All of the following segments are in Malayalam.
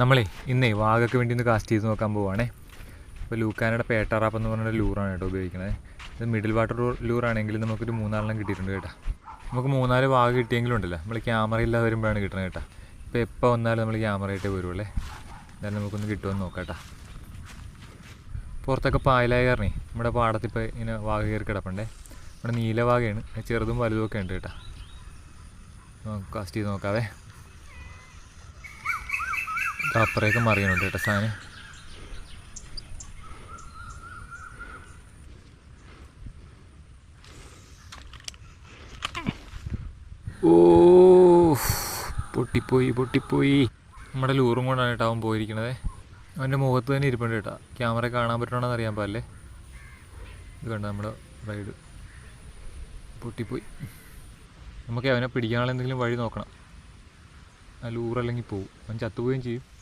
നമ്മളേ ഇന്നേ വാഗയ്ക്ക് വേണ്ടി ഒന്ന് കാസ്റ്റ് ചെയ്ത് നോക്കാൻ പോവാണേ. ഇപ്പോൾ ലൂക്കാനയുടെ പേട്ടറാപ്പ് എന്ന് പറഞ്ഞൊരു ലൂറാണ് കേട്ടോ ഉപയോഗിക്കുന്നത് ഇത് മിഡിൽ വാട്ടർ ലൂറാണെങ്കിൽ നമുക്കൊരു മൂന്നാലെണ്ണം കിട്ടിയിട്ടുണ്ട് കേട്ടോ. നമുക്ക് മൂന്നാൽ വാഗ കിട്ടിയെങ്കിലും ഉണ്ടല്ലോ. നമ്മൾ ക്യാമറ ഇല്ലാതെ വരുമ്പോഴാണ് കിട്ടുന്നത് കേട്ടോ. ഇപ്പോൾ എപ്പോൾ വന്നാലും നമ്മൾ ക്യാമറ ആയിട്ടേ വരുള്ളേ എന്തായാലും നമുക്കൊന്ന് കിട്ടുമെന്ന് നോക്കാം പുറത്തൊക്കെ പായലായ കാരണേ നമ്മുടെ പാടത്ത് ഇപ്പോൾ ഇങ്ങനെ വാഗ കയറി കിടപ്പണ്ടേ. നമ്മുടെ നീലവാഗയാണ് ചെറുതും വലുതും ഒക്കെ ഉണ്ട് കേട്ടോ. കാസ്റ്റ് ചെയ്ത് നോക്കാവേ. അപ്പുറേക്ക് മറിയണുണ്ട് കേട്ടോ സാധനം. ഓ പൊട്ടിപ്പോയി പൊട്ടിപ്പോയി. നമ്മുടെ ലൂറും കൊണ്ടാണ് കേട്ടോ അവൻ പോയിരിക്കണത്. അവന്റെ മുഖത്ത് തന്നെ ഇരിപ്പുണ്ട് കേട്ടോ. ക്യാമറ കാണാൻ പറ്റണമെന്ന് അറിയാൻ പാടില്ലേ? ഇത് കണ്ട നമ്മുടെ റൈഡ് പൊട്ടിപ്പോയി. നമുക്ക് അവനെ പിടിക്കാനുള്ള എന്തെങ്കിലും വഴി നോക്കണം. ആ ലൂറല്ലെങ്കിൽ പോവും. അവൻ ചത്തുപോവുകയും ചെയ്യും.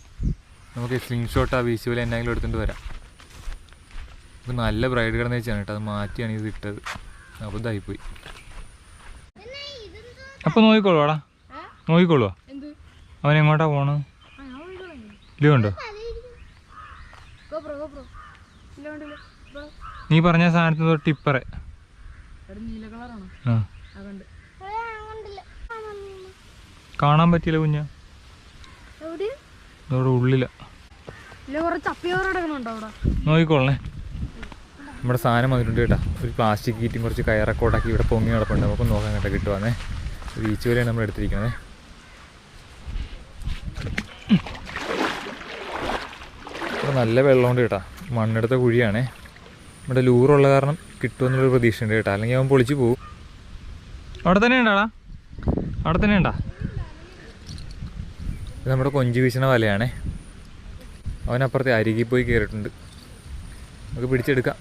നമുക്ക് സ്ക്രീൻ ഷോട്ട് ആ വീശുപോലെ എന്നെങ്കിലും എടുത്തിട്ട് വരാം. നമുക്ക് നല്ല ബ്രൈഡ് കിടന്ന് വെച്ചാണ് കേട്ടോ. അത് മാറ്റിയാണ് ഇത് ഇട്ടത്. അപ്പോൾ ഇതായിപ്പോയി അപ്പോൾ നോക്കിക്കോളൂടാ അടാ എന്ത്? അവൻ എങ്ങോട്ടാ പോണത് ഇല്ല വേണ്ടില്ല നീ പറഞ്ഞ സാധനത്തിന് തൊട്ട് ഇപ്പറേ നീല കളറാണോ? ആ. ആ കാണാൻ പറ്റിയില്ല കുഞ്ഞ. ഇവിടെ ഉള്ളില. നോക്കിക്കോളണേ. നമ്മുടെ സാധനം വന്നിട്ടുണ്ട് കേട്ടോ. ഒരു പ്ലാസ്റ്റിക് കീറ്റും കുറച്ച് കയറൊക്കെ ഉണ്ടാക്കി ഇവിടെ പൊങ്ങി കിടപ്പുണ്ട് നമുക്ക് നോക്കാൻ കേട്ടോ കിട്ടുവാന്നേ. ബീച്ച് വരെയാണ് നമ്മൾ എടുത്തിരിക്കുന്നത് ഇവിടെ നല്ല വെള്ളമുണ്ട് കേട്ടോ. മണ്ണെടുത്ത കുഴിയാണേ. ഇവിടെ ലൂറുള്ള കാരണം കിട്ടുമെന്നുള്ളൊരു പ്രതീക്ഷയുണ്ട് കേട്ടോ. അല്ലെങ്കിൽ അവൻ പൊളിച്ചു പോകും അവിടെ തന്നെ ഉണ്ടാടാ. അവിടെ തന്നെ ഉണ്ടാ? ഇത് നമ്മുടെ കൊഞ്ച് വീശണ വലയാണേ. അവനപ്പുറത്തെ അരികിൽ പോയി കയറിയിട്ടുണ്ട്. നമുക്ക് പിടിച്ചെടുക്കാം.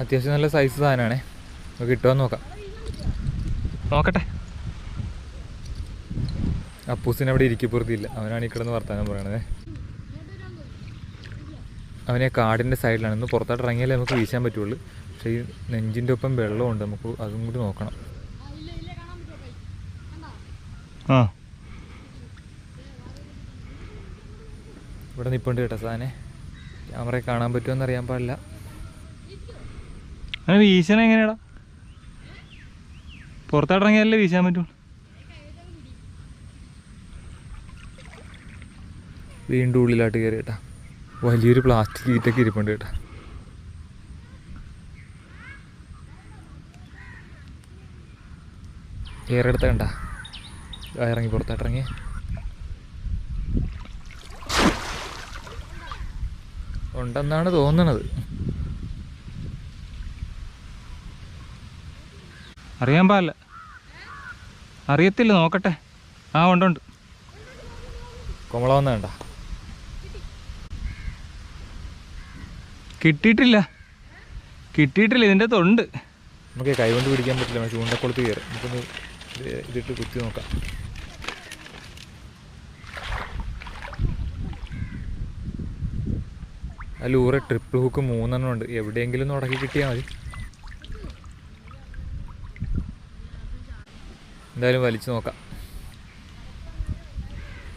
അത്യാവശ്യം നല്ല സൈസ് സാധനമാണേ. നമുക്ക് കിട്ടുമെന്ന് നോക്കാം. നോക്കട്ടെ. അപ്പൂസിന് അവിടെ ഇരിക്കപ്പുറത്തില്ല. അവനാണ് ഈ വർത്താനം പറയണത്. അവനെ കാടിന്റെ സൈഡിലാണ് ഇന്ന് പുറത്തോട്ട് ഇറങ്ങിയാലേ നമുക്ക് വീശാൻ പറ്റുള്ളൂ. പക്ഷേ ഈ നെഞ്ചിന്റെ ഒപ്പം വെള്ളമുണ്ട്. നമുക്ക് അതും കൂടി നോക്കണം. ആ. ഇവിടെ നിൽപ്പുണ്ട് കേട്ടോ സാധനെ. ക്യാമറ കാണാൻ പറ്റുമെന്ന് അറിയാൻ പാടില്ല. അങ്ങനെ വീശണ എങ്ങനെയാടാ? പുറത്തോട്ടിറങ്ങിയാലേ വീശാൻ പറ്റും? വീണ്ടും ഉള്ളിലായിട്ട് കയറി കേട്ടാ. വലിയൊരു പ്ലാസ്റ്റിക് ഈറ്റൊക്കെ ഇരിപ്പുണ്ട് കേട്ടാ. കയറെടുത്ത കണ്ട. ഇറങ്ങി പുറത്തോട്ട് ഉണ്ടെന്നാണ് തോന്നുന്നത് അറിയാൻ പാടില്ല. അറിയത്തില്ല നോക്കട്ടെ. ആ ഉണ്ടുണ്ട് ഉണ്ട്. വേണ്ട. കിട്ടിയിട്ടില്ല. കിട്ടിയിട്ടില്ല ഇതിന്റെ തൊണ്ട് നമുക്ക് കൈകൊണ്ട് പിടിക്കാൻ പറ്റില്ല ചൂണ്ടക്കുളത്ത് കയറി. നമുക്കൊന്ന് ഇത് ഇതിട്ട് കുത്തി നോക്കാം. ആ ലൂറ് ട്രിപ്പിൾ ഹുക്ക് മൂന്നെണ്ണം ഉണ്ട്. എവിടെയെങ്കിലും ഒന്ന് ഉടക്കി കിട്ടിയാൽ മതി. എന്തായാലും വലിച്ചു നോക്കാം.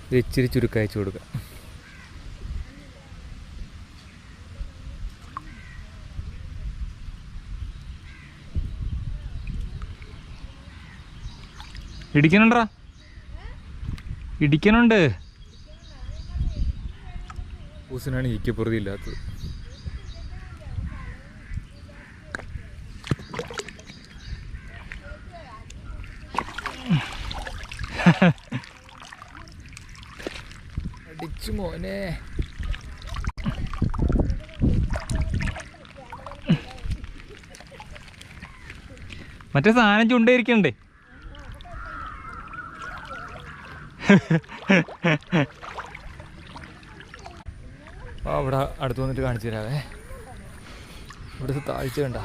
ഇത് ഇച്ചിരി ചുരുക്കയച്ചു കൊടുക്കുക ഇടിക്കണുണ്ടാ ഇടിക്കണുണ്ട് പൂസിനാണ് ഇക്കപ്പുറതി ഇല്ലാത്തത്. അടിച്ചു മോനെ. മറ്റേ സാധനം ചുണ്ടയിരിക്കണ്ടേ? ആ ഇവിടെ അടുത്ത് വന്നിട്ട് കാണിച്ചു തരാവേ. ഇവിടുത്തെ താഴ്ച കണ്ട.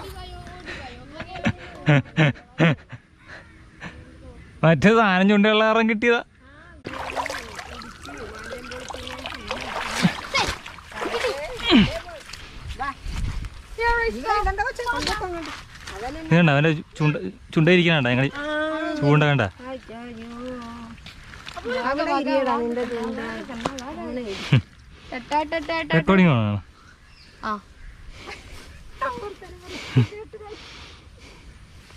മറ്റേ സാധനം കാരണം കിട്ടിയതാ. ണ്ട അവന്റെ ചുണ്ട ചുണ്ടയിരിക്കണ ഞങ്ങൾ ചൂണ്ട കണ്ട. റെക്കോർഡിംഗ് ആണോ? ആ.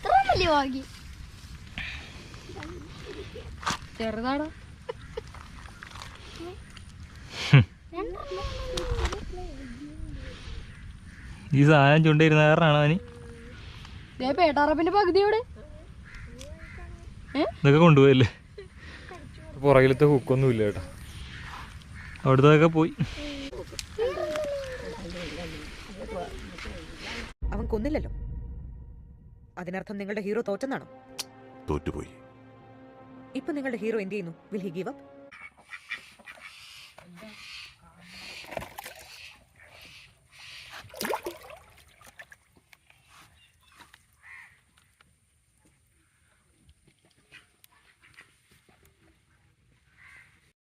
വലിയ ഭാഗ്യം. ഈ സാധനം ചൂണ്ടിരുന്ന കാരണമാണോ അവന്? ദേ പേട്ടാറപ്പിന്റെ പകുതി എവിടെ? ഇതൊക്കെ കൊണ്ടുപോയല്ലേ? പുറകിലത്തെ ഹുക്കൊന്നും ഇല്ല കേട്ടോ. അവിടുത്തെ പോയി. അവൻ കൊന്നില്ലല്ലോ. അതിനർത്ഥം നിങ്ങളുടെ ഹീറോ തോറ്റെന്നാണോ? തോറ്റുപോയി. ഇപ്പൊ നിങ്ങളുടെ ഹീറോ എന്ത് ചെയ്യുന്നു? Will he give up